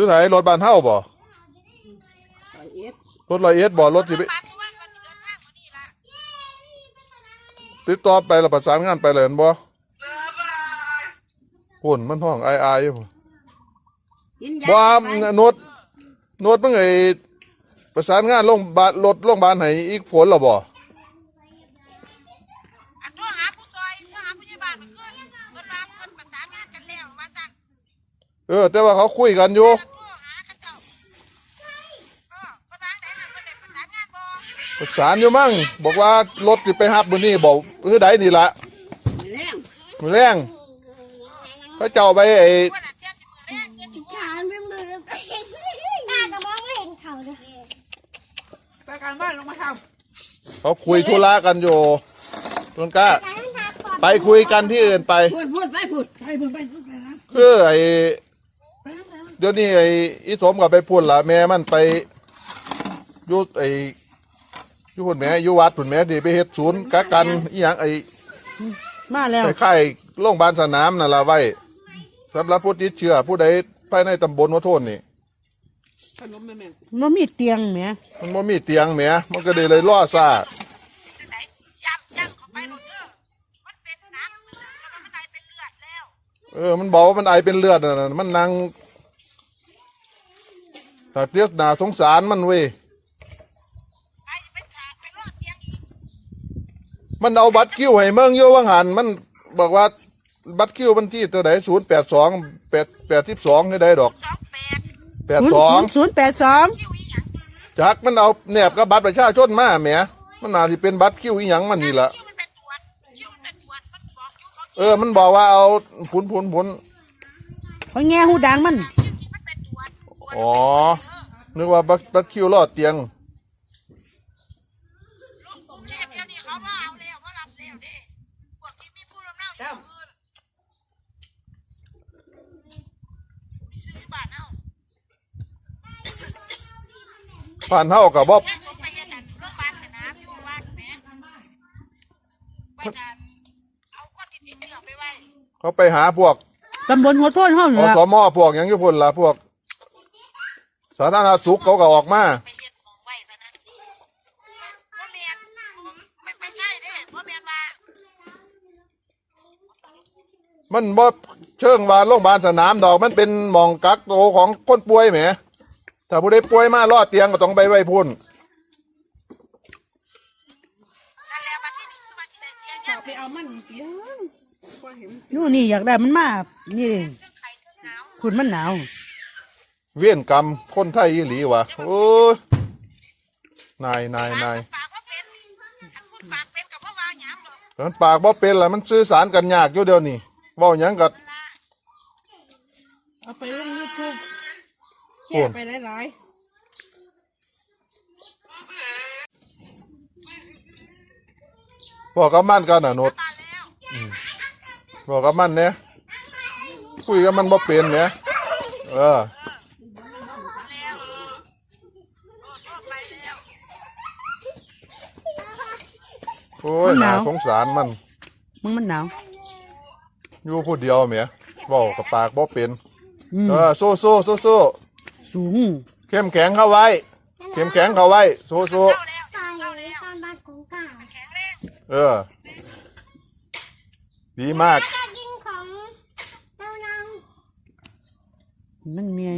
คือไถรถบ้านเฮาบ่ร้อยเอ็ดรถร้อยเอ็ดบ่รถสิไปปานที่ว่ามันเดินทางมานี่ละติดต่อไปแล้วประสานงานไปเลยเห็นบ่พุ่นมันห้องอายๆอยู่กินยาบ่ไปโนดโนดมึงไอ้ประสานงานโรงพยาบาลรถโรงพยาบาลให้อีกฝนแล้วบ่อันโทรหาผู้ซอยโทรหาผู้ใหญ่บ้านเมื่อคืนเพิ่นว่าเพิ่นประสานงานกันแล้วว่าซั่น เออ แต่ว่าเขาคุยกันอยู่โทรหาเขาเจ้าเออเพิ่นวางได้หั่นเพิ่นได้ประสานงานบ่ประสานอยู่มั่งบอกว่ารถสิไปฮับมื้อนี้บอกคือใดนี่ล่ะแรงมื้อแรงเขาเจ้าไปไอ้ว่าน่ะเที่ยงสิมื้อแรกเที่ยงสิชานเป็นมือตาก็มองไม่เห็นเขาเลยไปการบ้านลงมาทเขาคุยธุระกันอยู่ต้นกล้าแต่ต้องทาก่อนไปคุยกันที่อื่นไปำพูดพูดไปพูดไปพูดไปพูดไปนะคือไอ้ไปนะไปนะ เดี๋ยวนี้ไอ้อีสมกับไปพูดละแม่มันไปอยุไอ้อยุพุ่นแม่อยุวัดพุ่นแม่ดีไปเฮ็ดศูนย์กักกันอีหยังไอ้มาแล้วไข่โรงพยาบาลสนามนั่นละไว้สำหรับผู้ติดเชื้อผู้ใดภายในตำบลวัดโทนนี่ขนมแม่แม่มันมีเตียงแหมมันบ่มีเตียงแหมมันก็เลยเลยล่อซ่าจังไดย่ำย่ำเข้าไปโลดเด้อมันเป็นน้ำแล้วมันได้เป็นเลือดแล้ว เออมันบอกว่ามันไอเป็นเลือดน่ะมันนั่ง ถ้าเตี้ยหนาสงสารมันเว้ยไปเป็นขาไปรอดเตียงอีกมันเอาบัตรคิวให้เมืองโยวังหันมันบอกว่าบัตรคิวมันที่ตัวไหนศูนย์แปดสองแปดแปดสิบสองให้ได้ดอกสองแปดแปดสองศูนย์แปดสองคิวอีหยังจักมันเอาแนบกับบัตรประชาชนมาแหมมันน่าที่เป็นบัตรคิวอีหยังมันนี่ละคิวมันเป็นตรวจคิวมันเป็นตรวจมันบอกอยู่เขาเออ มันบอกว่าเอาผุนผุนผุนเขาแง่หูดังมันคิวที่มันเป็นตรวจตรวจอ๋อ นึกว่าบัตรบัตรคิวรอดเตียงลูกกรุงเทพเดี๋ยวนี้เขาว่าเอาแล้วว่ารับแล้วเด้พวกที่มีผู้รับเน่าอยู่อื่นไปซื้อที่บ้านเอาผ่านเท่ากับบ่แยกสมไปเฮ็ดอันโรงพยาบาลสนามอยู่วัดแหมไปดันเอาคนที่ติดเชื้อไปไว้เขาไปหาพวกตำบลหัวโทนห้องอนี่ละสมอพวกหยังอยู่พุ่นละพวก สาธารณสุขเขาก็ออกมาไปเฮ็ดมองไว้ซะนบ่แม่นไม่ไม่ใช่เด้บ่แม่นว่ามันบ่เชิงว่าโรงพยาบาลสนามดอกมันเป็นหมองกักโตวของคนป่วยแหมถ้าผู้ใดป่วยมารอดเตียงก็ต้องไปไว้พุ่นนั่นแหละบัดนี้คือบัดที่ได้เตียงจะยามไปเอามันเปียงพอเห็นนู่นนี่อยากได้มันมากนี่เรื่องไข่เรื่องหนาว คุณมันหนาว เวียนกรรมคนไทยอีหลีวะโอ้ยนายนายนายปากว่าเป็นอันพูดปากเป็นกับพ่อว่าหยังหรอกมันปากบ่เป็นล่ะมันสื่อสารกันยากอยู่เดียวนี้เว้าหยังก็นะเอาไปลงยูทูบแชโอ้ร์ไปหลายบอกกับมันกันน่ะโนดมาแล้วบอกกับมันเนี่ยคุยกับมันบ่เป็นเนี่ยเออ มาแล้วเออโอ้โทษไปแล้ว โอ้ยน่าสงสารมัน มึงมันหนาว อยู่ผู้เดียวแหมเว้ากับปากบ่เป็นอืม เออสู้สู้สู้สู้สูงเข้มแข็งเข้าไว้ เข้มแข็งเข้าไว้ สู้สู้เข้าแล้วตายเข้าแล้วตอนบ้านของกลางแข็งแรงเออ ดีมากจะกินของเน่ามันมีเอ